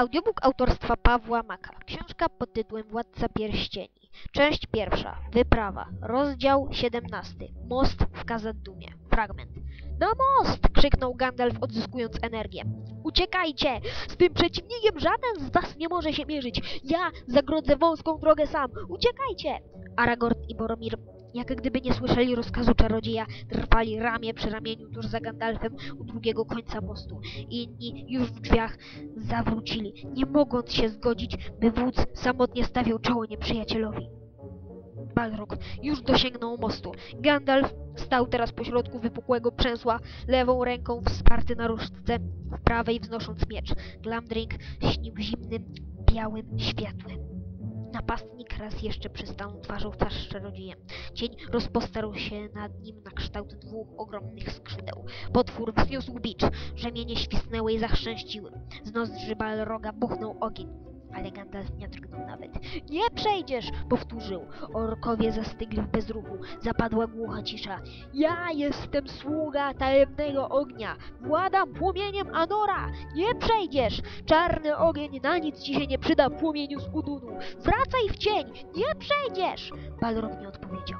Audiobook autorstwa Pawła Maka. Książka pod tytułem Władca Pierścieni. Część pierwsza. Wyprawa. Rozdział 17. Most w Kazadumie. Fragment. Na most! krzyknął Gandalf odzyskując energię. Uciekajcie! Z tym przeciwnikiem żaden z was nie może się mierzyć. Ja zagrodzę wąską drogę sam. Uciekajcie! Aragorn i Boromir jak gdyby nie słyszeli rozkazu czarodzieja, trwali ramię przy ramieniu tuż za Gandalfem u drugiego końca mostu. Inni już w drzwiach zawrócili, nie mogąc się zgodzić, by wódz samotnie stawiał czoło nieprzyjacielowi. Balrog już dosięgnął mostu. Gandalf stał teraz pośrodku wypukłego przęsła, lewą ręką wsparty na różdżce, w prawej wznosząc miecz. Glamdring śnił zimnym, białym światłem. Napastnik raz jeszcze przystanął twarzą w twarz z czarodziejem. Cień rozpostarł się nad nim na kształt dwóch ogromnych skrzydeł. Potwór wzniósł bicz, rzemienie świsnęły i zachrzęściły. Z nozdrzy Balroga buchnął ogień. Ale Gandalf nie drgnął nawet. Nie przejdziesz! powtórzył. Orkowie zastygli w bezruchu. Zapadła głucha cisza. Ja jestem sługa tajemnego ognia. Władam płomieniem Anora. Nie przejdziesz! Czarny ogień na nic ci się nie przyda, płomieniu z Udunu. Wracaj w cień! Nie przejdziesz! Balrog nie odpowiedział.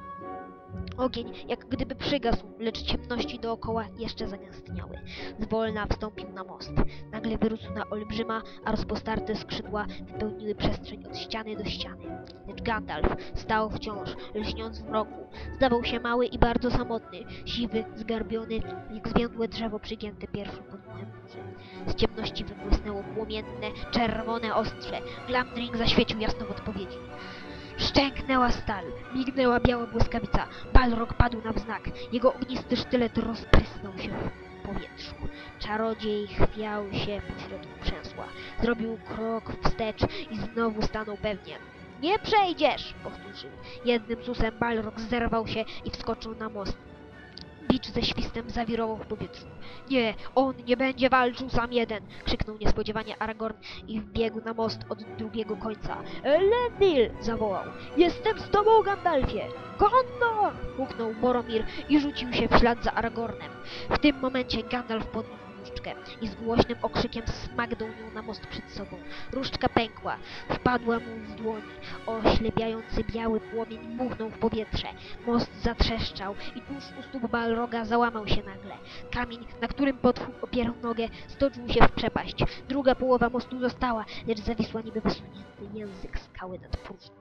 Ogień jak gdyby przygasł, lecz ciemności dookoła jeszcze zagęstniały. Zwolna wstąpił na most. Nagle wyrósł na olbrzyma, a rozpostarte skrzydła wypełniły przestrzeń od ściany do ściany. Lecz Gandalf stał wciąż, lśniąc w mroku. Zdawał się mały i bardzo samotny, siwy, zgarbiony, jak zwiędłe drzewo przygięte pierwszym podmuchem burzy. Z ciemności wybłysnęło płomienne, czerwone ostrze. Glamdring zaświecił jasno w odpowiedzi. Szczęknęła stal, mignęła biała błyskawica. Balrog padł na wznak. Jego ognisty sztylet rozprysnął się w powietrzu. Czarodziej chwiał się pośrodku przęsła. Zrobił krok wstecz i znowu stanął pewnie. Nie przejdziesz! powtórzył. Jednym susem Balrog zerwał się i wskoczył na most. Bicz ze świstem zawirował w powietrzu. Nie, on nie będzie walczył sam jeden! krzyknął niespodziewanie Aragorn i wbiegł na most od drugiego końca. Elendil! zawołał. Jestem z tobą, Gandalfie! Gondor! huknął Boromir i rzucił się w ślad za Aragornem. W tym momencie Gandalf podniósł różdżkę i z głośnym okrzykiem smagdał nią na most przed sobą. Różdżka pękła, wpadła mu z dłoni. Oślepiający biały płomień buchnął w powietrze. Most zatrzeszczał i tuż u stóp Balroga załamał się nagle. Kamień, na którym potwór opierał nogę, stoczył się w przepaść. Druga połowa mostu została, lecz zawisła niby wysunięty język skały nad próżnią.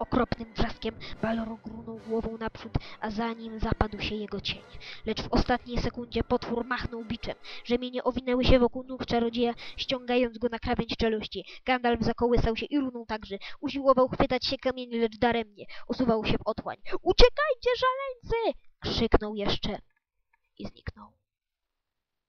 Okropnym wrzaskiem Balrog runął głową naprzód, a za nim zapadł się jego cień. Lecz w ostatniej sekundzie potwór machnął biczem. Rzemienie owinęły się wokół nóg czarodzieja, ściągając go na krawędź czeluści. Gandalf zakołysał się i runął także. Usiłował chwytać się kamieni, lecz daremnie. Usuwał się w otchłań. Uciekajcie, szaleńcy! krzyknął jeszcze i zniknął.